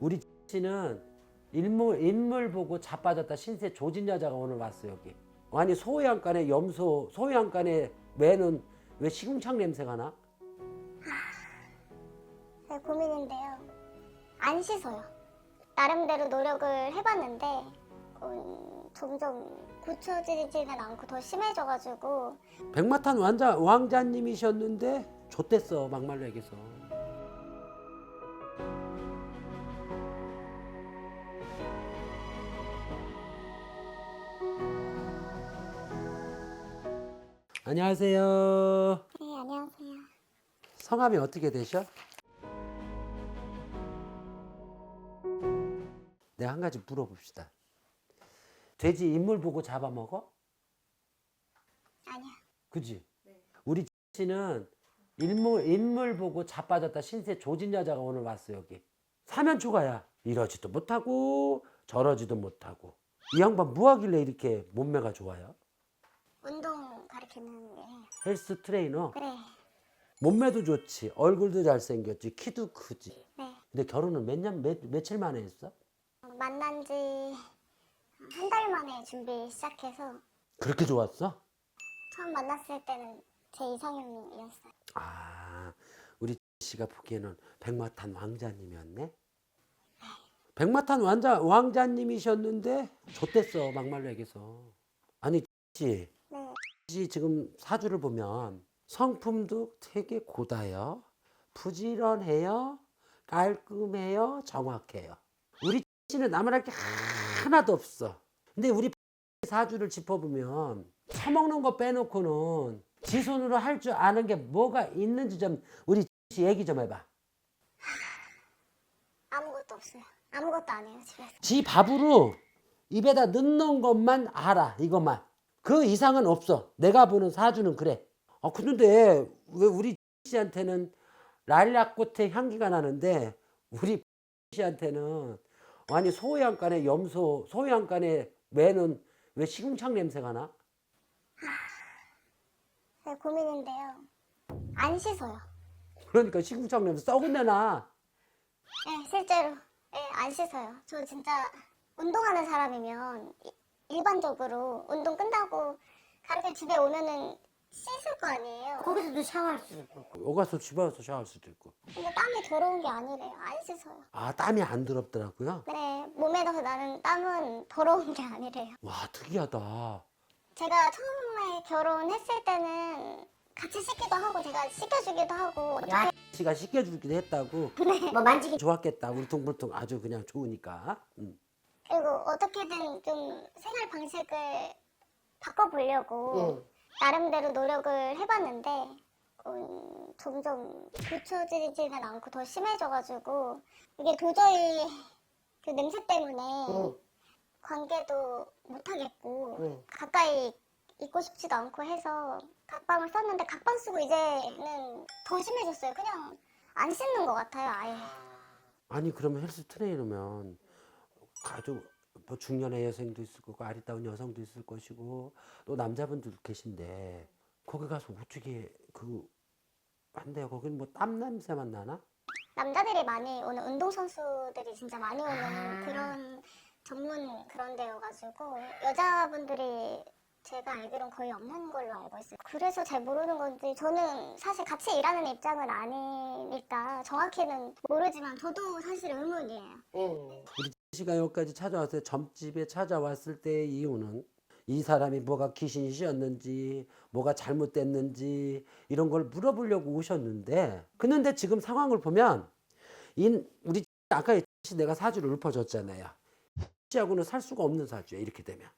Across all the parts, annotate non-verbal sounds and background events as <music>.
우리 씨는 인물, 인물 보고 자빠졌다 신세 조진 여자가 오늘 왔어 여기. 아니 소양간에 염소, 소양간에 매는 왜 시궁창 냄새가 나? 네, 고민인데요. 안 씻어요. 나름대로 노력을 해봤는데 음, 점점 고쳐지지는 않고 더 심해져가지고 백마탄 왕자, 왕자님이셨는데 좆됐어 막말로 얘기해서. 안녕하세요. 네 안녕하세요. 성함이 어떻게 되셔? 내가 한 가지 물어봅시다. 돼지 인물 보고 잡아먹어? 아니야. 그지? 우리 씨는 인물, 인물 보고 자빠졌다 신세 조진 여자가 오늘 왔어 여기. 사면초가야. 이러지도 못하고 저러지도 못하고. 이 양반 뭐 하길래 이렇게 몸매가 좋아요? 헬스 트레이너. 그래. 몸매도 좋지. 얼굴도 잘생겼지. 키도 크지. 네. 근데 결혼은 몇 년, 몇, 며칠 만에 했어? 만난 지 한 달 만에 준비 시작해서 그렇게 좋았어? 처음 만났을 때는 제 이상형이었어요. 아, 우리 씨가 보기에는 백마탄 왕자님이었네? 백마탄 왕자, 왕자님이셨는데 좆됐어 막말로 얘기해서 아니. 씨 지금 사주를 보면 성품도 되게 고다요. 부지런해요. 깔끔해요. 정확해요. 우리 씨는 남을 게 하나도 없어. 근데 우리 사주를 짚어보면 처먹는 거 빼놓고는 지 손으로 할 줄 아는 게 뭐가 있는지 좀 우리 씨 얘기 좀 해봐. 아무것도 없어요. 아무것도 안 해요 집에서. 지 밥으로 입에다 넣는 것만 알아 이것만 그 이상은 없어 내가 보는 사주는 그래 아 근데 왜 우리 씨한테는 랄락꽃의 향기가 나는데 우리 씨한테는 아니 소양간에 염소 소양간에 매는 왜 시궁창 냄새가 나? 네, 고민인데요. 안 씻어요. 그러니까 시궁창 냄새 썩은 내나 네, 실제로 네, 안 씻어요. 저 진짜 운동하는 사람이면 이- 일반적으로 운동 끝나고 가르쳐 집에 오면은 씻을 거 아니에요. 거기서도 샤워할 수 있고. 오가서 집에 와서 샤워할 수도 있고 근데 땀이 더러운 게 아니래요. 안 씻어요. 아 땀이 안 더럽더라고요 네, 몸에서 나는 땀은 더러운 게 아니래요. 와 특이하다 제가 처음에 결혼했을 때는 같이 씻기도 하고 제가 씻겨주기도 하고 야, 씨가 씻겨주기도 했다고 <laughs> 뭐 만지기 좋았겠다 울퉁불퉁 아주 그냥 좋으니까 음. 그리고 어떻게든 좀 생활 방식을 바꿔보려고 나름대로 노력을 해봤는데 음, 점점 고쳐지지는 않고 더 심해져가지고 이게 도저히 그 냄새 때문에 응. 관계도 못하겠고 응. 가까이 있고 싶지도 않고 해서 각방을 썼는데 각방 쓰고 이제는 더 심해졌어요. 그냥 안 씻는 것 같아요, 아예. 아니 그러면 헬스 트레이너면 아주 뭐 중년의 여성도 있을 거고 아리따운 여성도 있을 것이고 또 남자분들 계신데 거기 가서 어떻게 그 한대요 거기는 뭐땀 냄새만 나나? 남자들이 많이 오는 운동선수들이 진짜 많이 오는 아. 그런 전문 그런 데여가지고 여자분들이 제가 알기론 거의 없는 걸로 알고 있어요. 그래서 잘 모르는 건지 저는 사실 같이 일하는 입장은 아니니까 정확히는 모르지만 저도 사실 의문이에요. 응. 우리 씨가 여기까지 찾아왔어요. 점집에 찾아왔을 때의 이유는 이 사람이 뭐가 귀신이 씌었는지 뭐가 잘못됐는지 이런 걸 물어보려고 오셨는데 그런데 지금 상황을 보면 인 우리 <laughs> 아까 씨 <laughs> 내가 사주를 읊어줬잖아요. <laughs> 씨하고는 살 수가 없는 사주야 이렇게 되면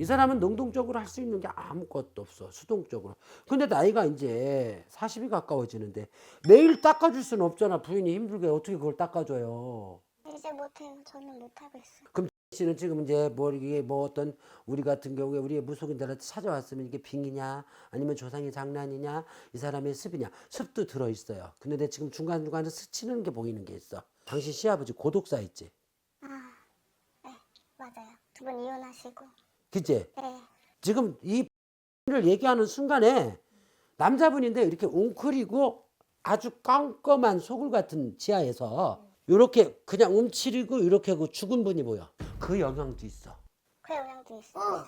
이 사람은 능동적으로 할 수 있는 게 아무것도 없어 수동적으로 근데 나이가 이제 40이 가까워지는데 매일 닦아줄 수는 없잖아 부인이 힘들게 어떻게 그걸 닦아줘요 이제 못해요. 저는 못하고 있어요. 그럼 씨는 지금 이제 뭐 이게 뭐 어떤 우리 같은 경우에 우리의 무속인들한테 찾아왔으면 이게 빙이냐 아니면 조상의 장난이냐 이 사람의 습이냐 습도 들어 있어요. 근데 지금 중간 중간에 스치는 게 보이는 게 있어. 당신 시아버지 고독사 있지, 아, 네, 맞아요. 두 분 이혼하시고. 그치? 네. 지금 이를 얘기하는 순간에 남자분인데 이렇게 웅크리고 아주 깜깜한 소굴 같은 지하에서 이렇게 그냥 움츠리고 이렇게 하고 죽은 분이 보여. 그 영향도 있어. 그 영향도 있어. 어.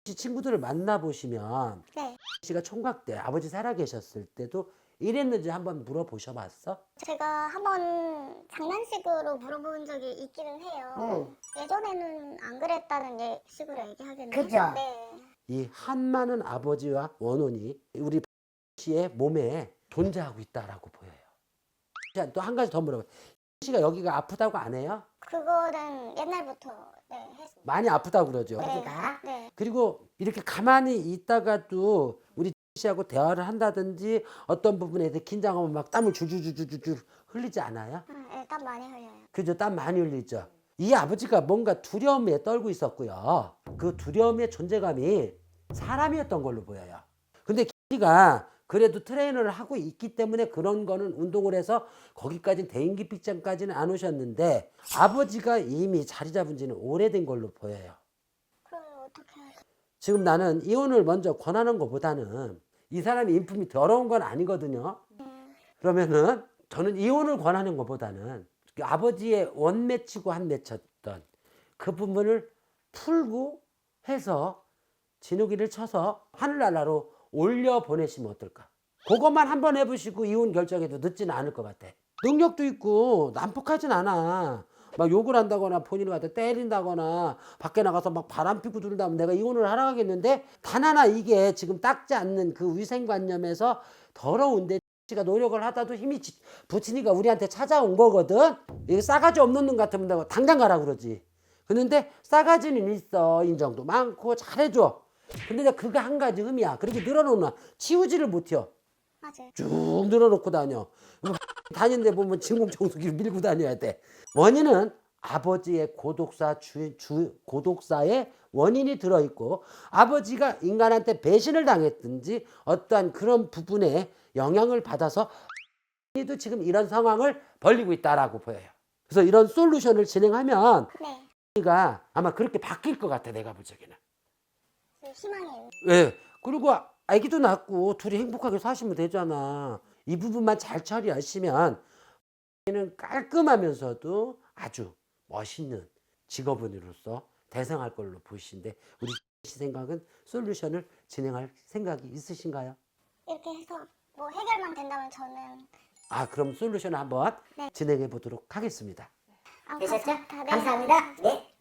혹시 친구들을 만나 보시면 네. 씨가 총각 때 아버지 살아 계셨을 때도 이랬는지 한번 물어보셔 봤어? 제가 한번 장난식으로 물어본 적이 있기는 해요. 예전에는 안 그랬다는 예- 식으로 얘기하겠네요. 그죠? 네. 이 한많은 아버지와 원혼이 우리 씨의 몸에 존재하고 있다라고 보여요. 또한 가지 더 물어봐. 씨가 여기가 아프다고 안 해요? 그거는 옛날부터 네, 했습니다. 많이 아프다고 그러죠. 네. 어디가? 네. 그리고 이렇게 가만히 있다가도 우리 씨하고 대화를 한다든지 어떤 부분에 대해 긴장하면 막 땀을 줄줄줄줄줄 흘리지 않아요? 아, 일단 많이 흘려요. 그죠? 땀 많이 흘리죠. 이 아버지가 뭔가 두려움에 떨고 있었고요. 그 두려움의 존재감이 사람이었던 걸로 보여요. 근데 기가 그래도 트레이너를 하고 있기 때문에 그런 거는 운동을 해서 거기까지 대인기픽장까지는 안 오셨는데 아버지가 이미 자리 잡은 지는 오래된 걸로 보여요. 그럼 어떻게 해야 돼? 지금 나는 이혼을 먼저 권하는 것보다는 이 사람이 인품이 더러운 건 아니거든요. 그러면은 저는 이혼을 권하는 것보다는 그 아버지의 원맺히고 한 맺혔던 그 부분을 풀고 해서 진우기를 쳐서 하늘나라로 올려 보내시면 어떨까? 그것만 한번 해보시고 이혼 결정해도 늦지는 않을 것 같아. 능력도 있고 난폭하진 않아. 막 욕을 한다거나 본인을 갖다 때린다거나 밖에 나가서 막 바람 피고 들다면 내가 이혼을 하라 하겠는데 단 하나 이게 지금 닦지 않는 그 위생관념에서 더러운데 씨가 노력을 하다도 힘이 지- 붙이니까 우리한테 찾아온 거거든. 이게 싸가지 없는 놈 같으면 내가 당장 가라 그러지. 그런데 싸가지는 있어. 인정도 많고 잘해줘. 근데 내가 그거 한 가지 흠이야. 그렇게 늘어놓나 치우지를 못해요. 맞아요. 쭉 늘어놓고 다녀. 뭐 <laughs> 다니는데 보면 진공청소기를 밀고 다녀야 돼. 원인은 아버지의 고독사 주, 주 고독사의 원인이 들어 있고 아버지가 인간한테 배신을 당했든지 어떠한 그런 부분에 영향을 받아서 도 지금 이런 상황을 벌리고 있다라고 보여요. 그래서 이런 솔루션을 진행하면 네. 우리가 아마 그렇게 바뀔 것 같아 내가 볼 적에는. 그 희망이 예. 그리고 아기도 낳고 둘이 행복하게 사시면 되잖아. 이 부분만 잘 처리하시면 는 깔끔하면서도 아주 멋있는 직업인으로서 대성할 걸로 보이신데 우리 씨 생각은 솔루션을 진행할 생각이 있으신가요? 이렇게 해서 뭐 해결만 된다면 저는 아 그럼 솔루션을 한번 네. 진행해 보도록 하겠습니다. 아, 되셨죠? 감사합니다. 네. 감사합니다. 네.